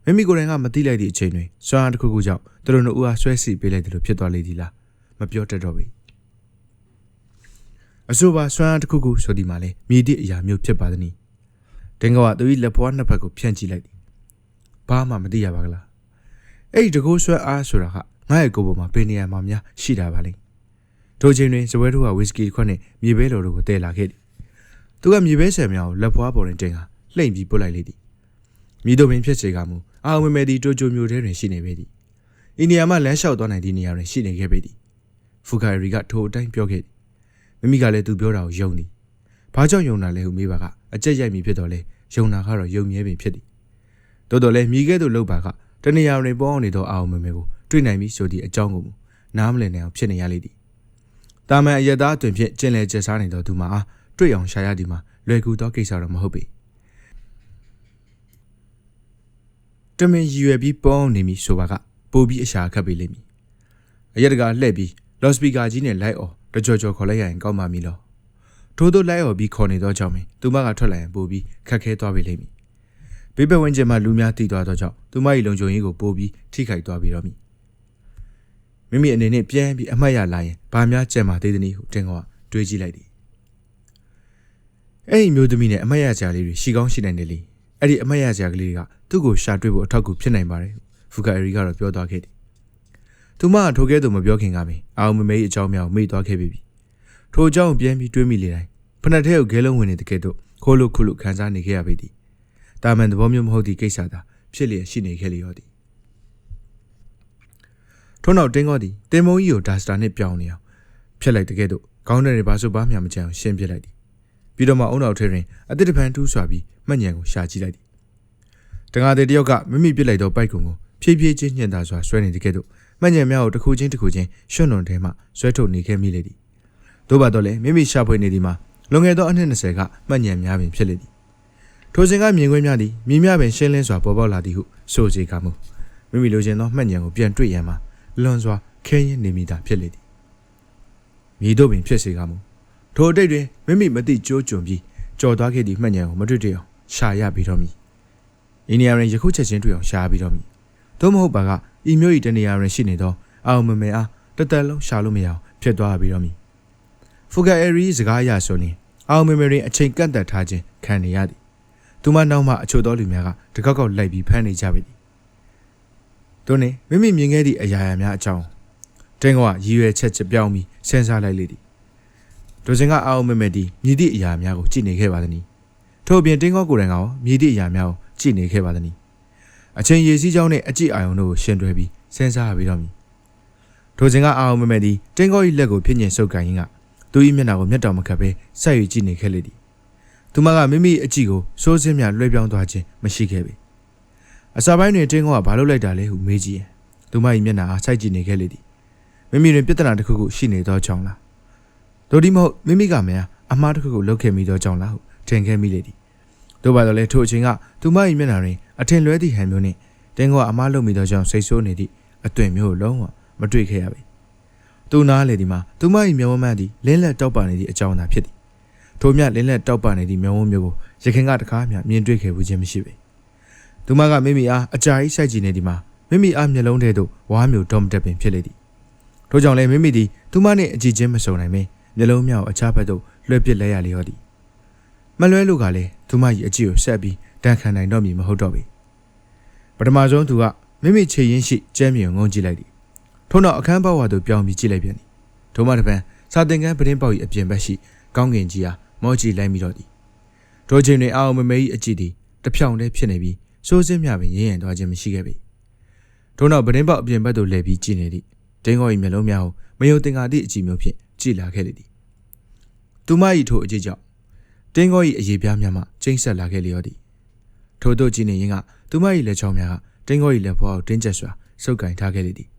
မိမိကိုယ်တိုင်ကမသိလိုက်သည့်အချိန်တွင်စွမ်းအားတစ်ခုခုကြောင့်သူတို့တို့အားဆွဲစီပေးလိုက်တယ်လို့ဖြစ်သွားလေသည်လားမပြောတတ်တော့ပေအဆိုပါစွမ်းအားတစ်ခုခုဆိုဒီမှာလေမြည်သည့်အရာမျိုးဖြစ်ပါသည်။တင်ကောကသူ၏လက်ဖွားနှစ်ဖက်ကိုဖြန့်ကြည့်လိုက်သည်။ဘာမှမသိရပါကလား။အဲ့ဒီတကိုးစွမ်းအားဆိုတာက ငါ့ရဲ့ကိုယ်ပေါ်မှာဘယ်နေရာမှာများရှိတာပါလဲ။ထိုချိန်တွင်ဇပွဲတို့ကဝီစကီတစ်ခွက်နဲ့မြေဘဲလိုတို့ကိုတဲလာခဲ့သည်။သူကမြေဘဲဆယ်မြောင်ကိုလက်ဖွားပေါ်တွင်တင်ကလှိမ့်ပြီးပုတ်လိုက်လေသည်။မိတို့ပင်ဖြစ်စေကမူအာဝမဲသည်တိုဂျိုမျိုးထဲတွင်ရှိနေပေသည်။အိန္ဒိယမှလမ်းလျှောက်သွားနိုင်သည့်နေရာတွင်ရှိနေခဲ့ပေသည်။ဖူကာရီကထိုအတိုင်းပြောခဲ့သည်။မိမိကလည်းသူပြောတာကိုယုံသည်။ဘာကြောင့်ယုံတာလဲဟုမေးပါကအကြက်ရိုက်မိဖြစ်တော့လေယုံတာကတော့ယုံမြဲပင်ဖြစ်သည်။တိုးတော်လည်းမိခဲ့သူလောက်ပါကတနေရာတွင်ပေါအောင်နေသောအာဝမဲမဲကို တွေ့နိုင်ပြီဆိုသည့်အကြောင်းကိုမူနားမလည်နိုင်အောင်ဖြစ်နေရလေသည်။တာမန်အယက်သားအတွင်ဖြင့်ကျင်လည်ကျစားနေသောသူမှာအားတွေ့အောင်ရှာရသည်မှာလွယ်ကူသောကိစ္စတော့မဟုတ်ပေ။တမင်ရည်ရွယ်ပြီးပေါအောင်နေမည်ဆိုပါကပိုပြီးအရှာခတ်ပေလိမ့်မည်။အရက်တကလှည့်ပြီးလော့စပီကာကြီးနဲ့လိုက်အော်တကြော်ကြော်ခေါ်လိုက်ရရင်ကောင်းပါမည်လော။ထို့သောလိုက်အော်ပြီးခေါ်နေသောကြောင့်ပင်သူမကထွက်လာရင်ပိုပြီးခက်ခဲသွားပေလိမ့်မည်။ဘေးဘက်ဝန်းကျင်မှာလူများတည်သွားသောကြောင့်သူမ၏လုံခြုံရေးကိုပိုပြီးထိခိုက်သွားပြီတော့မည်။ မိမိအနေနဲ့ပြန်ပြီးအမှတ်ရလာရင်ဘာများကြံပါသေးသနည်းဟုတင်ကောကတွေးကြည့်လိုက်သည်။အဲ့ဒီမျိုးသမီးနဲ့အမှတ်ရကြလေးတွေရှိကောင်းရှိနိုင်တယ်လေ။အဲ့ဒီအမှတ်ရကြကလေးတွေကသူ့ကိုရှာတွေ့ဖို့အထောက်အကူဖြစ်နိုင်ပါတယ်။ဖူကာအရီကတော့ပြောသွားခဲ့သည်။သူမကထိုကဲ့သို့မပြောခင်ကပင်အာအောင်မမေးအကြောင်းများကိုမေ့သွားခဲ့ပြီ။ထိုအကြောင်းကိုပြန်ပြီးတွေးမိလေတိုင်းဖနက်ထဲကိုဂဲလုံးဝင်နေတဲ့ကဲ့သို့ခိုးလို့ခုလို့ခံစားနေခဲ့ရပေသည်။တာမန်သဘောမျိုးမဟုတ်သည့်ကိစ္စသာဖြစ်လျက်ရှိနေခဲ့လျော်သည်။ ထို့နောက်တင်းကောသည်တင်မုံကြီးကိုဒါစတာနဲ့ပြောင်းနေအောင်ဖျက်လိုက်တဲ့ကဲ့သို့ခေါင်းထဲတွေဘာဆိုဘာမှမကြံအောင်ရှင်းပြလိုက်သည်။ပြီးတော့မှအုံနောက်ထဲတွင်အတစ်တပံတူးဆွာပြီးမှတ်ညံကိုရှာကြည့်လိုက်သည်။တငါတဲ့တယောက်ကမိမိပြစ်လိုက်သောပိုက်ကုံကိုဖြည်းဖြည်းချင်းညှင်သာစွာဆွဲနေတဲ့ကဲ့သို့မှတ်ညံများကိုတစ်ခုချင်းတစ်ခုချင်းရွှွန့်လွန်ထဲမှဆွဲထုတ်နေခဲ့မိလေသည်။သို့ပါတော့လည်းမိမိရှာဖွေနေသည်မှာလွန်ခဲ့သောအနှစ်20ကမှတ်ညံများပင်ဖြစ်လေသည်။ထိုစဉ်ကမြင်ကွင်းများသည်မြင်များပင်ရှင်းလင်းစွာပေါ်ပေါက်လာသည်ဟုဆိုစေကမူမိမိလိုချင်သောမှတ်ညံကိုပြန်တွေ့ရန်မှာ လွန်စွာခဲရင်နေမိတာဖြစ်လေသည်။မိတို့ပင်ဖြစ်စေကမူထိုအတိတ်တွင်မိမိမသိကြိုးကြုံပြီးကြော်သွားခဲ့သည့်မှတ်ညံကိုမတွေ့တွေ့အောင်ရှာရပြီးတော့မည်။အိန္ဒိယရင်ယခုချက်ချင်းတွေ့အောင်ရှာပြီးတော့မည်။သို့မဟုတ်ပါကဤမျိုးဤတနေရာတွင်ရှိနေသောအောင်မမဲအားတသက်လုံးရှာလို့မရအောင်ဖြစ်သွားပြီးတော့မည်။ဖူဂါအရီစကားအရဆိုရင်အောင်မမဲတွင်အချိန်ကန့်သက်ထားခြင်းခံနေရသည်။သူမနောက်မှအချို့သောလူများကတကောက်ကောက်လိုက်ပြီးဖမ်းနေကြပြီ။ သူနှင့်မိမိမြင်ခဲ့သည့်အရာရာများအကြောင်းတင်းကရည်ရွယ်ချက်ချက်ပြောင်းပြီးစဉ်းစားလိုက်လေသည်။ဒိုစင်ကအာအောင်မမဲသည်မြည်သည့်အရာများကိုကြည့်နေခဲ့ပါသည်။ထို့အပြင်တင်းကောကိုယ်တိုင်ကမြည်သည့်အရာများကိုကြည့်နေခဲ့ပါသည်။အချိန်ရည်စည်းကြောင်းနှင့်အကြည့်အာယုံတို့ကိုရှင်တွဲပြီးစဉ်းစားရပြီးတော့မည်။ဒိုစင်ကအာအောင်မမဲသည်တင်းကော၏လက်ကိုဖြစ်ညင်ဆုပ်ကန်ရင်းကသူ၏မျက်နှာကိုမျက်တောင်မခတ်ဘဲဆက်ယူကြည့်နေခဲ့လေသည်။သူမကမိမိအကြည့်ကိုစိုးစင်းမြလွှဲပြောင်းသွားခြင်းမရှိခဲ့ပေ။ အစာပိုင်းတွင်တင်းကောကဘာလုပ်လိုက်တာလဲဟုမေးကြည့်ရင်သူမ၏မျက်နှာအားစိုက်ကြည့်နေခဲ့လေသည်။မိမိတွင်ပြဿနာတစ်ခုခုရှိနေသောကြောင့်လား။ဒိုဒီမဟုတ်မိမိကများအမှားတစ်ခုခုလုပ်ခဲ့မိသောကြောင့်လားဟုထင်ခဲ့မိလေသည်။တို့ပါတော့လေထိုအချိန်ကသူမ၏မျက်နှာတွင်အထင်လွဲသည့်ဟန်မျိုးနှင့်တင်းကောကအမှားလုပ်မိသောကြောင့်စိတ်ဆိုးနေသည့်အသွင်မျိုးကိုလုံးဝမတွေ့ခဲ့ရပေ။သူနားလေဒီမှာသူမ၏မျက်ဝန်းမှန်သည်လင်းလက်တောက်ပနေသည့်အကြောင်းသာဖြစ်သည်။ထိုမြလင်းလက်တောက်ပနေသည့်မျက်ဝန်းမျိုးကိုရခင်ကတကားမျှမြင်တွေ့ခဲ့ဘူးခြင်းမရှိပေ။ သူမကမိမိအားအကြာကြီးစိုက်ကြည့်နေသည်မှာမိမိအားမျက်လုံးထဲသို့ဝါးမျိုးတော်မတက်ပင်ဖြစ်လေသည်။ထို့ကြောင့်လည်းမိမိသည်သူမနှင့်အကြည့်ချင်းမစုံနိုင်ပင်မျက်လုံးများကိုအခြားဘက်သို့လွှဲပစ်လဲရလျော်သည်။မလွဲလို့ကလည်းသူမ၏အကြည့်ကိုဆက်ပြီးတန်ခံနိုင်တော့မည်မဟုတ်တော့ပေ။ပထမဆုံးသူကမိမိခြေရင်းရှိကျမ်းမြေကိုငုံကြည့်လိုက်သည်။ထို့နောက်အခန်းပေါက်ဝါသို့ပြောင်းပြီးကြည့်လိုက်ပြန်သည်။ထို့မှတစ်ပံစာတင်ကန်းပတင်းပေါက်၏အပြင်ဘက်ရှိကောင်းကင်ကြီးအားမောကြည့်လိုက်မိတော့သည်။ထိုချိန်တွင်အာအောင်မမဲ၏အကြည့်သည်တဖြောင်တည်းဖြစ်နေပြီး စိုးစင်းမြပင်ရင်းရင်သွားခြင်းမရှိခဲ့ပေ။ထို့နောက်ပတင်းပေါက်အပြင်ဘက်သို့လှည့်ပြီးကြည့်နေသည့်တင်းကော၏မျက်လုံးများကိုမယုံတင်ကာသည့်အကြည့်မျိုးဖြင့်ကြည့်လာခဲ့လေသည်။သူမ၏ထိုအကြည့်ကြောင့်တင်းကော၏အရေးပြားများမှကျိမ့်ဆက်လာခဲ့လျော်သည်။ထို့သို့ကြည့်နေရင်ကသူမ၏လက်ချောင်းများကတင်းကော၏လက်ဖွားကိုတင်းကျပ်စွာဆုပ်ကင်ထားခဲ့လေသည်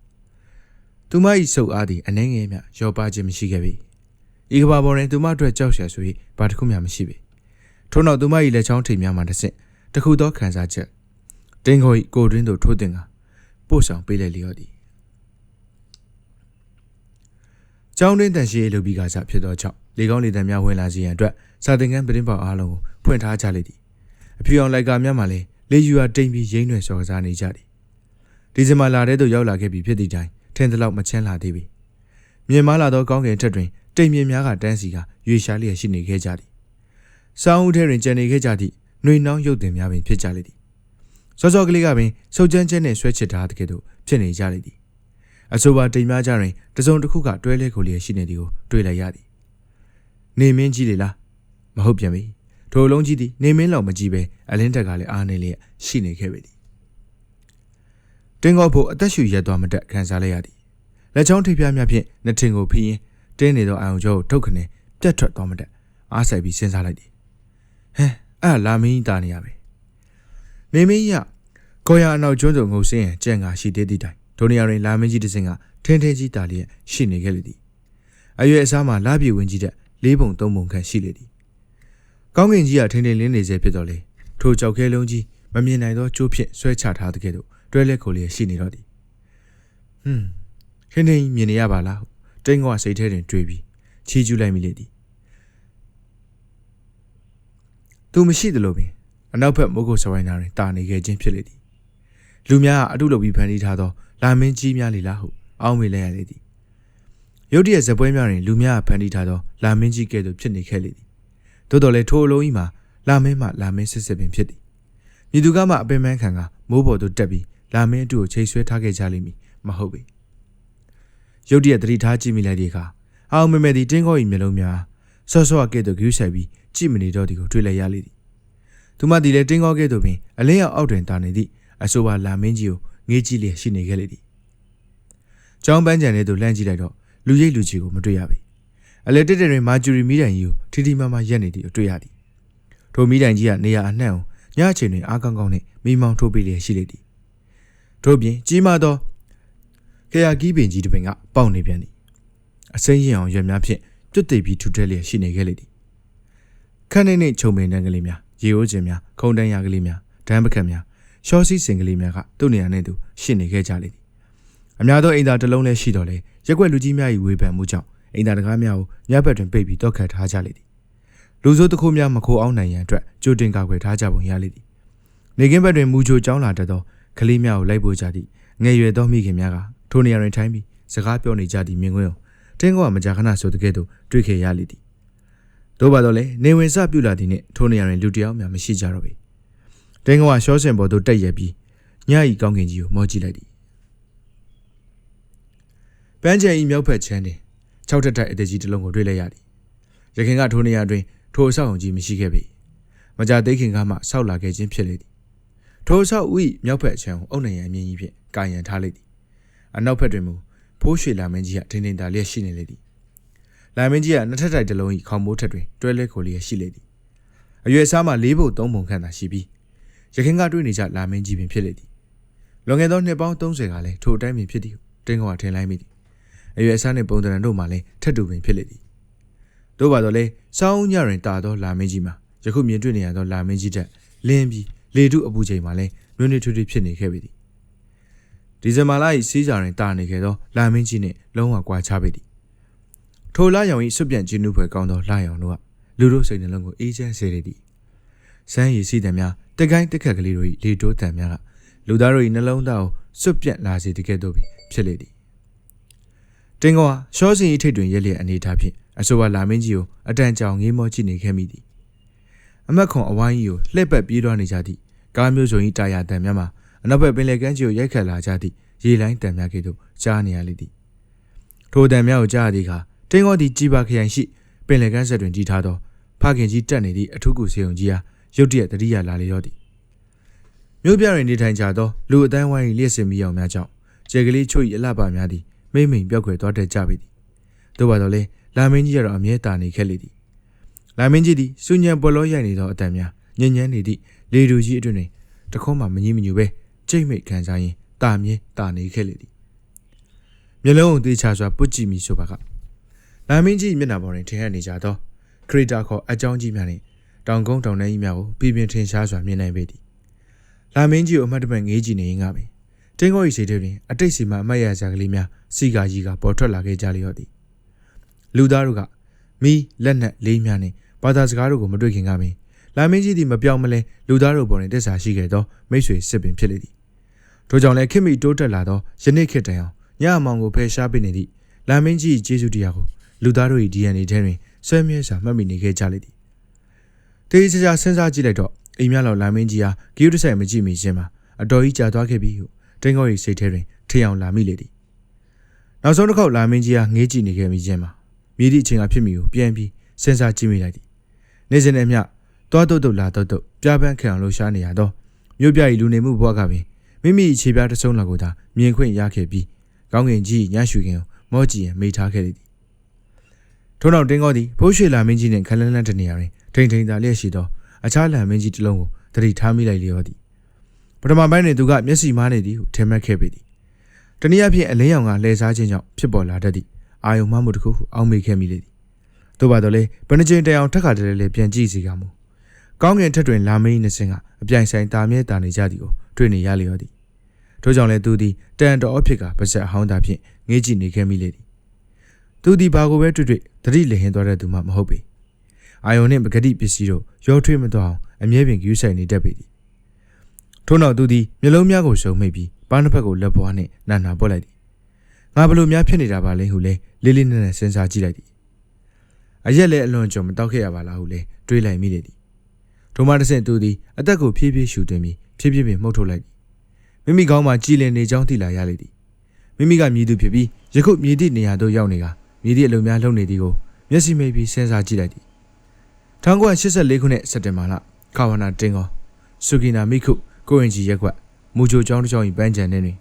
။သူမ၏ဆုပ်အားသည်အနှဲငယ်မျှရောပါခြင်းမရှိခဲ့ပေ။ဤကဘာပေါ်တွင်သူမအတွက်ကြောက်ရွံ့ဆို၍ဘာတစ်ခုမှမရှိပေ။ထို့နောက်သူမ၏လက်ချောင်းထိပ်များမှတစ်ဆင့် တစ်ခုသောခံစားချက်တင်းကော၏ကိုယ်တွင်းသို့ထိုးတင်ကပို့ဆောင်ပေးလိုက်လျော်သည်။ကျောင်းတွင်တန်ရှိရေးလုပ်ပြီးကစားဖြစ်သောကြောင့်လေကောင်းလေတံများဝင်လာစေရန်အတွက်စာသင်ခန်းပတင်းပေါက်အားလုံးကိုဖွင့်ထားကြလေသည်။အဖြူအောင်လိုက်ကာများမှလည်းလေယူအားတိမ်ပြီးရင်းရွယ်စော်ကစားနေကြသည်။ဒီဇင်ဘာလထဲသို့ရောက်လာခဲ့ပြီဖြစ်သည့်တိုင်ထင်သလောက်မချမ်းလာသေးပေ။မြင်မာလာသောကောင်းကင်ထက်တွင်တိမ်မြင်များကတန်းစီကရွေရှားလျက်ရှိနေခဲ့ကြသည်။စောင်းဦးထဲတွင်ကြံနေခဲ့ကြသည့် နှွေနှောင်းရုပ်တင်များပင်ဖြစ်ကြလေသည်။စောစောကလေးကပင်စုပ်ကျန်းကျန်းနှင့်ဆွဲချစ်ထားတဲ့ကဲ့သို့ဖြစ်နေကြလေသည်။အဆိုပါတိမ်များကြတွင်တစုံတစ်ခုကတွဲလဲကိုလျက်ရှိနေသည်ကိုတွေ့လိုက်ရသည်။နေမင်းကြီးလေလားမဟုတ်ပြန်ပြီ။ထိုလုံးကြီးသည်နေမင်းလောက်မကြည့်ပဲအလင်းတက်ကလည်းအားနေလျက်ရှိနေခဲ့ပေသည်။တင်းကောဖို့အသက်ရှူရက်သွားမတက်ခံစားလိုက်ရသည်။လက်ချောင်းထိပ်ပြားများဖြင့်နှထင်ကိုဖိရင်တင်းနေသောအာယုံကျော်ကိုထုတ်ခနဲ့ပြတ်ထွက်သွားမတက်အားဆိုင်ပြီးစဉ်းစားလိုက်သည်ဟဲ အဲ့လာမင်းကြီးတာနေရပဲနေမင်းကြီးကကိုရအနောက်ကျွန်းစုံငုံစင်းရကြံကရှိသေးသည့်တိုင်ဒိုနီယာတွင်လာမင်းကြီးတစ်စင်ကထင်းထင်းကြီးတာလျက်ရှိနေခဲ့လေသည်အရွယ်အစားမှာလာပြေဝင်ကြီးတဲ့လေးပုံသုံးပုံခန့်ရှိလေသည်ကောင်းကင်ကြီးကထင်းထင်းလင်းနေစေဖြစ်တော်လေထိုကြောက်ခဲလုံးကြီးမမြင်နိုင်သောကျိုးဖြင့်ဆွဲချထားတဲ့ကဲ့သို့တွဲလက်ကိုလျက်ရှိနေတော့သည်ဟွန်းခင်းထင်းမြင်နေရပါလားတိန်ကစိတ်ထဲတွင်တွေးပြီးချီးကျူးလိုက်မိလေသည် သူမရှိသလိုပင်အနောက်ဘက်မိုးကုတ်စဝိုင်းနာတွင်တာနေခဲ့ခြင်းဖြစ်လေသည်လူများကအတုလုပ်ပြီးဖန်တီးထားသောလာမင်းကြီးများလေလားဟုအောင်းမေလဲရလေသည်ရုတ်တရက်ဇပွဲများတွင်လူများကဖန်တီးထားသောလာမင်းကြီးကဲ့သို့ဖြစ်နေခဲ့လေသည်သို့တော်လည်းထိုအလုံးကြီးမှာလာမင်းမှလာမင်းစစ်စစ်ပင်ဖြစ်သည်မြည်သူကမှအပင်ပန်းခံကမိုးပေါ်သို့တက်ပြီးလာမင်းအတူကိုချိန်ဆွဲထားခဲ့ကြလိမ့်မည်မဟုတ်ပေရုတ်တရက်သတိထားကြည့်မိလိုက်တဲ့အခါအောင်မမဲသည်တင်းကော၏မျက်လုံးများ ဆော့ဆော့ကဲ့သို့ဂယူးဆိုင်ပြီးကြည့်မနေတော့သည်ကိုတွေ့လိုက်ရလေသည်သူမသည်လည်းတင်းကောကဲ့သို့ပင်အလင်းရောက်အောက်တွင်တာနေသည့်အဆိုပါလာမင်းကြီးကိုငေးကြည့်လျက်ရှိနေခဲ့လေသည်ကျောင်းပန်းကြံထဲသို့လှမ်းကြည့်လိုက်တော့လူရိပ်လူကြီးကိုမတွေ့ရပေအလဲတက်တဲ့တွင်မာဂျူရီမီးတိုင်ကြီးကိုထီထီမမရက်နေသည်ကိုတွေ့ရသည်ထိုမီးတိုင်ကြီးကနေရာအနှံ့ကိုညအချိန်တွင်အားကောင်းကောင်းနှင့်မိမောင်းထိုးပေးလျက်ရှိလေသည်ထို့ပြင်ကြီးမားသောခရကီးပင်ကြီးတစ်ပင်ကပေါက်နေပြန်သည်အစိမ်းရင်အောင်ရွက်များဖြင့် တွတ်သိပ်ပြီးထူထက်လျက်ရှိနေခဲ့လေသည်ခန်းနေနေခြုံပင်တန်းကလေးများရေအိုးကျင်များခုံတန်းရကလေးများဒမ်းပကတ်များရှော့စီစင်ကလေးများကသူ့နေရာနဲ့သူရှင်းနေခဲ့ကြလေသည်အများသောအိမ်သားတစ်လုံးလည်းရှိတော်လေရက်ွက်လူကြီးများ၏ဝေဖန်မှုကြောင့်အိမ်သားတကားများကိုညဘက်တွင်ပိတ်ပြီးတောက်ခတ်ထားကြလေသည်လူစိုးတစ်ခုများမခိုးအောင်နိုင်ရန်အတွက်ကြိုတင်ကာကွယ်ထားကြပုံရလေသည်နေကင်းဘက်တွင်မူချိုကျောင်းလာတတ်သောကလေးများကိုလိုက်ပို့ကြသည့်ငယ်ရွယ်သောမိခင်များကထိုနေရာတွင်ထိုင်ပြီးစကားပြောနေကြသည့်မြင်ကွင်းကို တင်းကောကမကြာခဏဆိုတဲ့ကဲ့သို့တွေ့ခဲ့ရလေသည်တို့ပါတော့လေနေဝင်စပြုလာသည်နှင့်ထိုနေရာတွင်လူတယောက်မှမရှိကြတော့ပေတင်းကောကရှော့စင်ပေါ်သို့တက်ရက်ပြီးညဤကောင်းကင်ကြီးကိုမောကြည့်လိုက်သည်ပန်းချင်ဤမြောက်ဖက်ချမ်းတွင်၆ထက်ထိုက်အသက်ကြီးတစ်လုံးကိုတွေ့လိုက်ရသည်ရခင်ကထိုနေရာတွင်ထိုအဆောက်အုံကြီးမရှိခဲ့ပေမကြသိခင်ကမှဆောက်လာခဲ့ခြင်းဖြစ်လေသည်ထိုအဆောက်ဥမြောက်ဖက်ချမ်းကိုအုတ်နိုင်ရန်မြင်းကြီးဖြင့်ကာယံထားလိုက်သည်အနောက်ဖက်တွင်မူ ဖိုးရွှေလာမင်းကြီးကထင်းထင်းသာလျက်ရှိနေလေသည်လာမင်းကြီးကနှစ်ထပ်တိုက်တစ်လုံး၏ခေါင်းမိုးထက်တွင်တွဲလဲခိုလျက်ရှိလေသည်အရွယ်စားမှ၄ဘုတ်၃ဘုံခန့်သာရှိပြီးရခင်ကတွေ့နေကြလာမင်းကြီးပင်ဖြစ်လေသည်လွန်ခဲ့သောနှစ်ပေါင်း30ကလည်းထိုအတိုင်းပင်ဖြစ်သည်တင်းကောင်ကထင်လိုက်မိသည်အရွယ်စားနှင့်ပုံတရံတို့မှလည်းထက်တူပင်ဖြစ်လေသည်တို့ပါတော့လေစောင်းညရင်တာသောလာမင်းကြီးမှာယခုမြင်တွေ့နေရသောလာမင်းကြီးတက်လင်းပြီးလေတုအပူချိန်မှာလည်းနွေးနွေးထွေးထွေးဖြစ်နေခဲ့ပြီသည် ဒီဇင်ဘာလ၏စီးကြရင်တာနေခဲ့သောလာမင်းကြီးနှင့်လုံးဝကွာခြားပေသည်ထိုလာရောင်၏စွပြန့်ချင်းနုဖွယ်ကောင်းသောလာရောင်တို့ကလူတို့စိတ်နှလုံးကိုအေးချမ်းစေလေသည်စမ်းရည်စီးတံများတက်ကိုင်းတက်ခက်ကလေးတို့၏လေတိုးတံများကလူသားတို့၏နှလုံးသားကိုစွပြန့်လာစေတကဲ့သို့ပင်ဖြစ်လေသည်တင်ကောဟာရှောစင်၏ထိတ်တွင်ရက်လျက်အနေထားဖြင့်အဆိုပါလာမင်းကြီးကိုအတန်ကြောင်ငေးမောကြည့်နေခဲ့မိသည်အမက်ခွန်အဝိုင်းကြီးကိုလှည့်ပတ်ပြေးသွားနေကြသည့်ကားမျိုးစုံ၏တာယာတံများမှာ အနောက်ဘက်ပင်လယ်ကမ်းခြေကိုရိုက်ခတ်လာကြသည့်ရေလိုင်းတံများကဲ့သို့ကြားနေရလေသည်ထိုတံများကိုကြားရသည့်အခါတင်းကောသည်ကြီးပါခရိုင်ရှိပင်လယ်ကမ်းဆက်တွင်ကြီးထားသောဖခင်ကြီးတက်နေသည့်အထုကူစေုံကြီးအားရုတ်တရက်တတိယလာလေတော့သည်မြို့ပြတွင်နေထိုင်ကြသောလူအတိုင်းဝိုင်း၏လျှက်စင်မီအောင်များကြောင့်ကျဲကလေးချို့၏အလှပများသည်မိမ့်မိန်ပြောက်ွယ်သွားတတ်ကြပေသည်သို့ပါတော့လေလာမင်းကြီးကတော့အမြဲတာနေခဲ့လေသည်လာမင်းကြီးသည်စူညံပေါ်လောရိုက်နေသောအတန်များညဉ့်ညမ်းနေသည့်လေတူကြီးအတွင်တွင်တခုံးမှမငြင်းမညူပဲ ကြိတ်မိတ်ခံစားရင်းတာမြဲတာနေခဲ့လေသည်မျက်လုံးကိုသေးချစွာပုတ်ကြည့်မိဆိုပါကလာမင်းကြီးမျက်နှာပေါ်တွင်ထင်ဟပ်နေကြသောခရီတာခေါ်အကြောင်းကြီးများနှင့်တောင်ကုန်းတောင်ထဲကြီးများကိုပြည်ပြင်းထင်ရှားစွာမြင်နိုင်ပေသည်လာမင်းကြီးကိုအမှတ်တမဲ့ငေးကြည့်နေရင်ကပင်တင်းကို၏စိတ်ထဲတွင်အတိတ်စီမှအမတ်ရစကလေးများစီကာကြီးကပေါ်ထွက်လာခဲ့ကြလျော့သည်လူသားတို့ကမီးလက်နက်လေးများနှင့်ဘာသာစကားတို့ကိုမတွေ့ခင်ကပင်လာမင်းကြီးသည်မပြောင်းမလဲလူသားတို့ပေါ်တွင်တက်ဆာရှိခဲ့သောမိတ်ဆွေစစ်ပင်ဖြစ်လေသည် ထိုကြောင့်လည်းခင်မီတိုးတက်လာသောယနေ့ခေတ်တိုင်အောင်ညအမောင်ကိုဖယ်ရှားပေးနေသည့်လာမင်းကြီးကျေးဇူးတရားကိုလူသားတို့၏ဒီအန်အေထဲတွင်ဆွဲမြဲစွာမှတ်မိနေခဲ့ကြလေသည်တေးချာချာစဉ်းစားကြည့်လိုက်တော့အိမ်မြလောက်လာမင်းကြီးအားဂီယုတဆိုင်မကြည့်မိခြင်းမှာအတော်ကြီးကြာသွားခဲ့ပြီဟုတင်းကော၏စိတ်ထဲတွင်ထျောင်လာမိလေသည်နောက်ဆုံးတစ်ခေါက်လာမင်းကြီးအားငေးကြည့်နေခဲ့မိခြင်းမှာမြည်သည့်အချိန်ကဖြစ်မိကိုပြန်ပြီးစဉ်းစားကြည့်မိလိုက်သည်နေစဉ်နဲ့မျှတွားတုတ်တုတ်လာတုတ်တုတ်ပြပန်းခံအောင်လှရှားနေရတော့မြို့ပြ၏လူနေမှုဘဝကပင် မိမိခြေပြားတစ်စုံလောက်ကိုသာမြင်ခွင့်ရခဲ့ပြီးကောင်းကင်ကြီးညှရှုခင်ကိုမော့ကြည့်ရင်မိထားခဲ့လေသည်ထို့နောက်တင်းကောသည်ဖိုးရွှေလာမင်းကြီးနှင့်ခလန်းလန်းတနေရာတွင်ထိန်ထိန်သာလျက်ရှိသောအခြားလာမင်းကြီးတစ်လုံးကိုတတိထားမိလိုက်လျောသည်ပထမပိုင်းတွင်သူကမျက်စိမားနေသည်ဟုထင်မှတ်ခဲ့ပေသည်တနည်းအားဖြင့်အလင်းရောင်ကလှည့်စားခြင်းကြောင့်ဖြစ်ပေါ်လာတတ်သည့်အာယုံမှမှုတစ်ခုဟုအောက်မေ့ခဲ့မိလေသည်သို့ပါတော့လေဘယ်နှကြိမ်တိုင်အောင်ထက်ခါတည်းလေးပြန်ကြည့်စီကမူကောင်းကင်ထက်တွင်လာမင်းနှစင်ကအပြိုင်ဆိုင်တာမြဲတာနေကြသည်ကိုတွေ့နေရလျောသည် ထို့ကြောင့်လည်းသူသည်တန်တော်အဖြစ်ကပါဆက်အဟောင်းသာဖြင့်ငေးကြည့်နေခဲ့မိလေသည်သူသည်ဘာကိုပဲတွေ့တွေ့တတိလဟင်သွားတဲ့သူမှမဟုတ်ပေအာယုံနှင့်ပဂတိပစ္စည်းတို့ရောထွေးမသွားအောင်အမြဲပင်ဂယူးဆိုင်နေတတ်ပေသည်ထို့နောက်သူသည်မျက်လုံးများကိုစုံမိတ်ပြီးပန်းတစ်ဖက်ကိုလက်ပွားနှင့်နာနာပုတ်လိုက်သည်ငါဘလို့များဖြစ်နေတာပါလဲဟုလဲလေးလေးနက်နက်စဉ်းစားကြည့်လိုက်သည်အရက်လည်းအလွန်ကြုံမတောက်ခဲ့ရပါလားဟုလဲတွေးလိုက်မိလေသည်ထိုမှတစ်ဆင့်သူသည်အသက်ကိုဖြည်းဖြည်းရှူသွင်းပြီးဖြည်းဖြည်းပင်မှုတ်ထုတ်လိုက်သည် မိမိကောင်းမှကြည်လင်နေကြောင်းသိလာရလေသည်မိမိကမြည်သူဖြစ်ပြီးယခုမြည်သည့်နေရာသို့ရောက်နေကမြည်သည့်အလုံများလုံနေသည်ကိုမျက်စိမိတ်ပြီးစဉ်းစားကြည့်လိုက်သည်1984ခုနှစ်စက်တင်ဘာလခါဝနာတင်ကောဆူကီနာမိခုကိုရင်ကြီးရက်ကွက်မူချိုကျောင်းတစ်ကျောင်း၏ပန်းချန်ထဲတွင်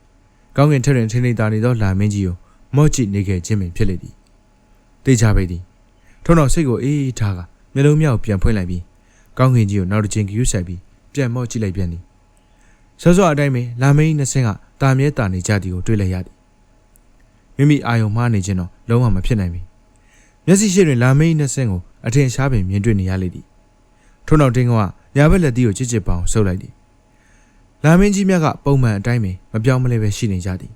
ကောင်းကင်ထက်တွင်ထိနေတာနေသောလာမင်းကြီးကိုမော့ကြည့်နေခဲ့ခြင်းပင်ဖြစ်လေသည်တေချာပေသည်ထုံတော့စိတ်ကိုအေးအေးထားကမျက်လုံးများကိုပြန်ဖွင့်လိုက်ပြီးကောင်းကင်ကြီးကိုနောက်တစ်ချိန်ကြည့်ဆိုင်ပြီးပြန်မော့ကြည့်လိုက်ပြန်သည် ဆောစောအတိုင်းပင်လာမင်းကြီးနှစ်ဆင်းကတာမြဲတာနေကြသည်ကိုတွေ့လိုက်ရသည်မိမိအာယုံမှားနေခြင်းတော့လုံးဝမဖြစ်နိုင်ပြီမျက်စိရှိတွင်လာမင်းကြီးနှစ်ဆင်းကိုအထင်ရှားပင်မြင်တွေ့နေရလေသည်ထို့နောက်တင်းကညာဘက်လက်သီးကိုချစ်ချစ်ပေါအောင်ဆုပ်လိုက်သည်လာမင်းကြီးမြတ်ကပုံမှန်အတိုင်းပင်မပြောင်းမလဲပဲရှိနေကြသည်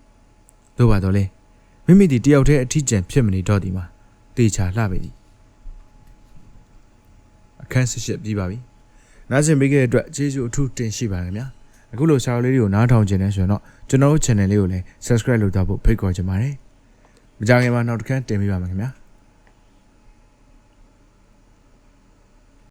တို့ပါတော့လေမိမိဒီတယောက်တည်းအထီးကျန်ဖြစ်မနေတော့သည်မှာတေချာလှပေသည်အခန်းစစ်ရှစ်ပြီးပါပြီနားဆင်ပေးခဲ့တဲ့အတွက်ကျေးဇူးအထူးတင်ရှိပါခင်ဗျာ အခုလိုစာအုပ်လေးတွေကိုနားထောင်ခြင်းနဲ့ဆိုရင်တော့ကျွန်တော်တို့ channel လေးကိုလည်း subscribe လုပ်တော့ဖို့ဖိတ်ခေါ်ချင်ပါတယ်မကြခင်မှာနောက်တစ်ခါတင်ပေးပါမယ်ခင်ဗျာ